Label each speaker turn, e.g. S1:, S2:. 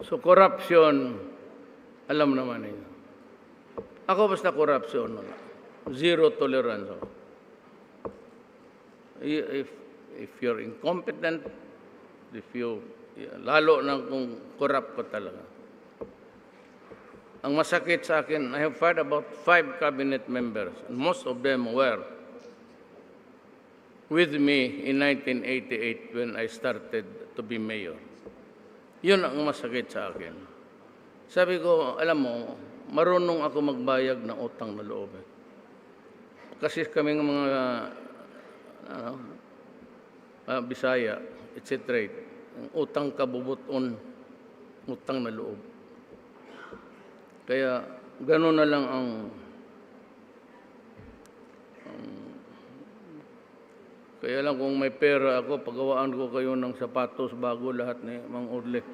S1: So corruption, alam naman ninyo. Ako basta corruption, wala. zero tolerance If, if you're incompetent, if you, lalo na kung corrupt ka talaga. Ang masakit sa akin, I have fired about five cabinet members, and most of them were with me in 1988 when I started to be mayor. Yun ang masakit sa akin. Sabi ko, alam mo, marunong ako magbayag ng utang na loob. eh. Kasi kaming mga ano, ah, Bisaya, etc. Ang utang kabubuton, utang na loob. Kaya gano'n na lang ang Kaya lang kung may pera ako, pagawaan ko kayo ng sapatos bago lahat ni Mang Orle.